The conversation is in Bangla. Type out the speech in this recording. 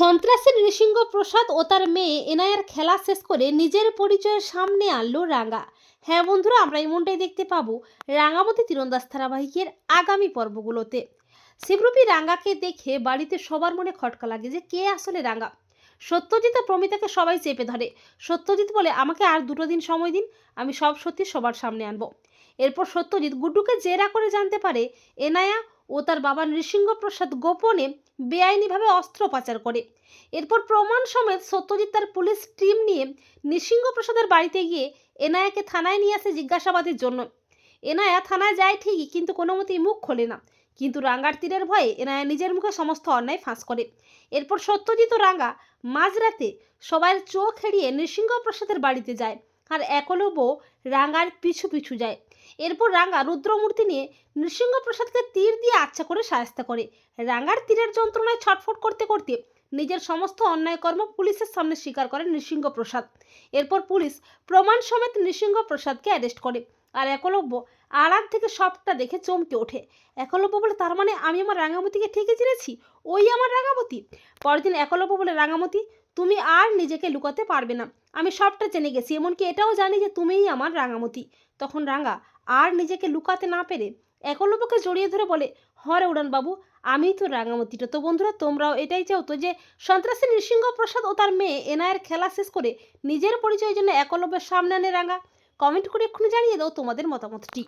সন্ত্রাসী নৃসিংহ প্রসাদ ও তার মেয়ে এনায়ার খেলা শেষ করে নিজের পরিচয়ের সামনে আনলো রাঙ্গা। হ্যাঁ বন্ধুরা, আমরা এমনটাই দেখতে পাবো রাঙাবতী তীরন্দাজ ধারাবাহিকের আগামী পর্বগুলোতে। শিবরূপী রাঙ্গাকে দেখে বাড়িতে সবার মনে খটকা লাগে যে কে আসলে রাঙ্গা? সত্যজিৎ আর প্রমিতাকে সবাই চেপে ধরে। সত্যজিৎ বলে, আমাকে আর দুটো দিন সময় দিন, আমি সব সত্যি সবার সামনে আনব। এরপর সত্যজিৎ গুড্ডুকে জেরা করে জানতে পারে, এনায়া ও তার বাবা নৃসিংহ প্রসাদ গোপনে বেআইনিভাবে অস্ত্র পাচার করে। এরপর প্রমাণ সমেত সত্যজিৎ তার পুলিশ টিম নিয়ে নৃসিংহ প্রসাদের বাড়িতে গিয়ে এনায়াকে থানায় নিয়ে আসে জিজ্ঞাসাবাদের জন্য। এনায়া থানায় যায় ঠিকই, কিন্তু কোনো মতেই মুখ খোলে না। কিন্তু রাঙ্গার তীরের ভয়ে এনায়া নিজের মুখে সমস্ত অন্যায় ফাঁস করে। এরপর সত্যজিৎ ও রাঙ্গা মাঝরাতে সবার চোখ এড়িয়ে নৃসিংহ প্রসাদের বাড়িতে যায়। আর একলব্য রাঙ্গার পিছু পিছু যায়। এরপর রাঙ্গা রুদ্রমূর্তি নিয়ে নৃসিংহ প্রসাদকে তীর দিয়ে আচ্ছা করে সায়স্তা করে। রাঙ্গার তীরের যন্ত্রণায় ছটফট করতে করতে নিজের সমস্ত অন্যায় কর্ম পুলিশের সামনে স্বীকার করে নৃসিংহ প্রসাদ এরপর পুলিশ প্রমাণ সমেত নৃসিংহ প্রসাদকে অ্যারেস্ট করে। আর একলব্য আড়ার থেকে সবটা দেখে চমকে ওঠে। একলব্য বলে, তার মানে আমি আমার রাঙামতিকে ঠিকই চিনেছি? ওই আমার রাঙামতি? পরের দিন একলব্য বলে, রাঙামতি তুমি আর নিজেকে লুকাতে পারবে না। আমি সবটা জেনে গেছি, এমনকি এটাও জানি যে তুমিই আমার রাঙামতি। তখন রাঙা আর নিজেকে লুকাতে না পেরে একলব্যকে জড়িয়ে ধরে বলে, হরে উড়ান বাবু আমি তো রাঙামতিটা। তো বন্ধুরা, তোমরাও এটাই চাও তো যে সন্ত্রাসী নৃসিংহ প্রসাদ ও তার মেয়ে এনায়ের খেলা শেষ করে নিজের পরিচয়ের জন্য একলব্যের সামনে আনে রাঙা। কমেন্ট করে এক্ষুনি জানিয়ে দাও তোমাদের মতামতটি।